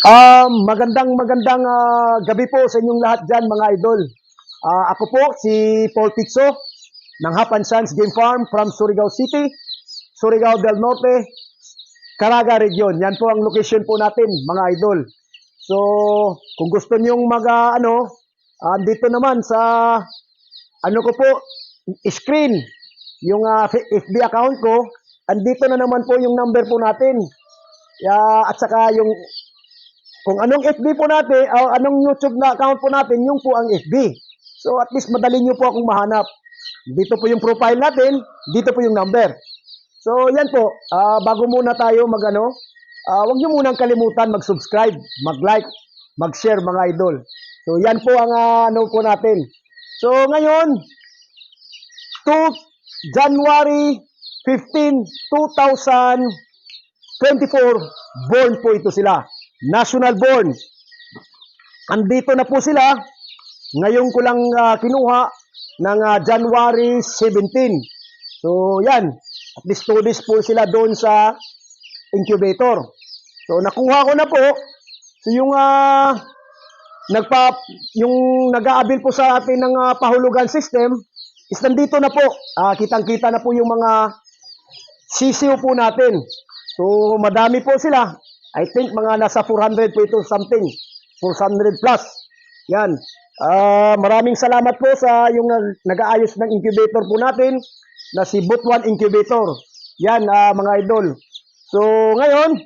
Um, magandang magandang ah, gabi po sa inyong lahat dyan mga idol. Ah, ako po si Paul Pizzo ng Hapan Sons Game Farm from Surigao City, Surigao del Norte, Caraga Region. Yan po ang location po natin mga idol. So, kung gusto niyong mag ah, ano, andito naman sa ano ko po, screen, yung ah, FB account ko, andito na naman po yung number po natin. Ya, at saka yung kung anong FB po natin, o anong YouTube na account po natin, yung po ang FB. So at least madali nyo po akong mahanap. Dito po yung profile natin, dito po yung number. So yan po, ah, bago muna tayo magano, ah, wag nyo munang kalimutan mag-subscribe, mag-like, mag-share mga idol. So yan po ang ah, ano po natin. So ngayon, 2 January 15, 2024, born po ito sila. National born. Andito na po sila. Ngayon ko lang ah, kinuha ng ah, January 17. So, yan. At least two days po sila doon sa incubator. So, nakuha ko na po. So, yung ah, nagpa yung nag-aabil po sa atin ng ah, pahulugan system is nandito na po. Ah, kitang-kita na po yung mga sisiw po natin. So, madami po sila. I think mga nasa 400 po ito something. 400 plus. Yan. Ah, maraming salamat po sa yung nag- nag-aayos ng incubator po natin na si Butuan Incubator. Yan, ah, mga idol. So, ngayon,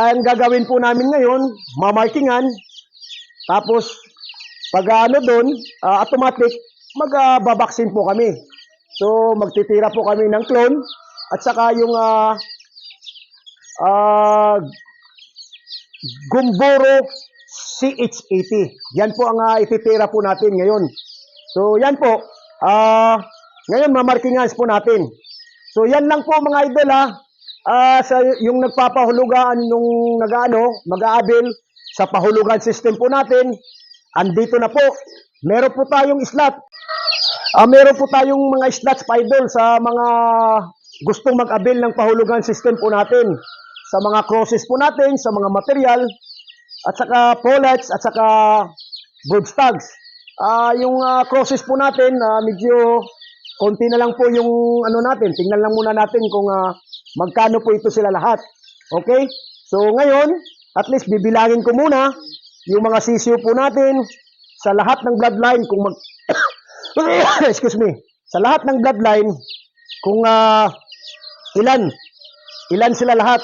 ang gagawin po namin ngayon, mamarkingan, tapos, pag ano doon, ah, automatic, magbabaksin po kami. So, magtitira po kami ng clone, at saka yung ah, ah, Gumboro CH80. Yan po ang ah, ititira po natin ngayon. So, yan po. Ah, ngayon, mamarkingan po natin. So, yan lang po mga idol ha. Ah, sa yung nagpapahulugan nung nag-ano, mag-aabil sa pahulugan system po natin, andito na po. Meron po tayong slot. Ah, meron po tayong mga slots pa idol sa mga gustong mag-abil ng pahulugan system po natin. Sa mga crosses po natin, sa mga material, at saka pollets, at saka broodstags. Ah, yung ah, crosses po natin, ah, medyo konti na lang po yung ano natin. Tingnan lang muna natin kung ah, magkano po ito sila lahat. Okay? So ngayon, at least bibilangin ko muna yung mga sisiyo po natin sa lahat ng bloodline kung mag excuse me sa lahat ng bloodline kung ah, ilan ilan sila lahat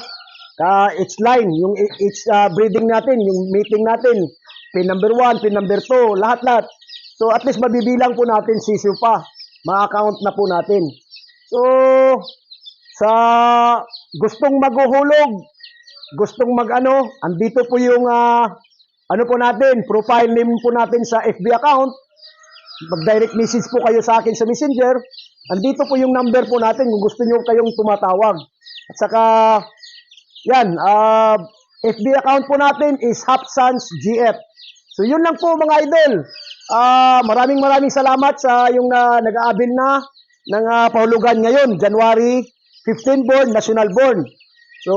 uh, each line yung each ah, breeding natin yung meeting natin pin number 1 pin number 2 lahat lahat so at least mabibilang po natin sisiyo pa ma-account na po natin so sa gustong maghuhulog gustong mag-ano, andito po yung ah, ano po natin, profile name po natin sa FB account. Mag-direct message po kayo sa akin sa Messenger. Andito po yung number po natin kung gusto niyo kayong tumatawag. At saka, yan, ah, FB account po natin is Hapsans GF. So yun lang po mga idol. Ah, maraming maraming salamat sa yung na nag-aabil na ng ah, pahulugan ngayon, January 15 born, national born. So,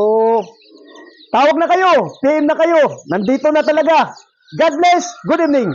Tawag na kayo, PM na kayo. Nandito na talaga. God bless. Good evening.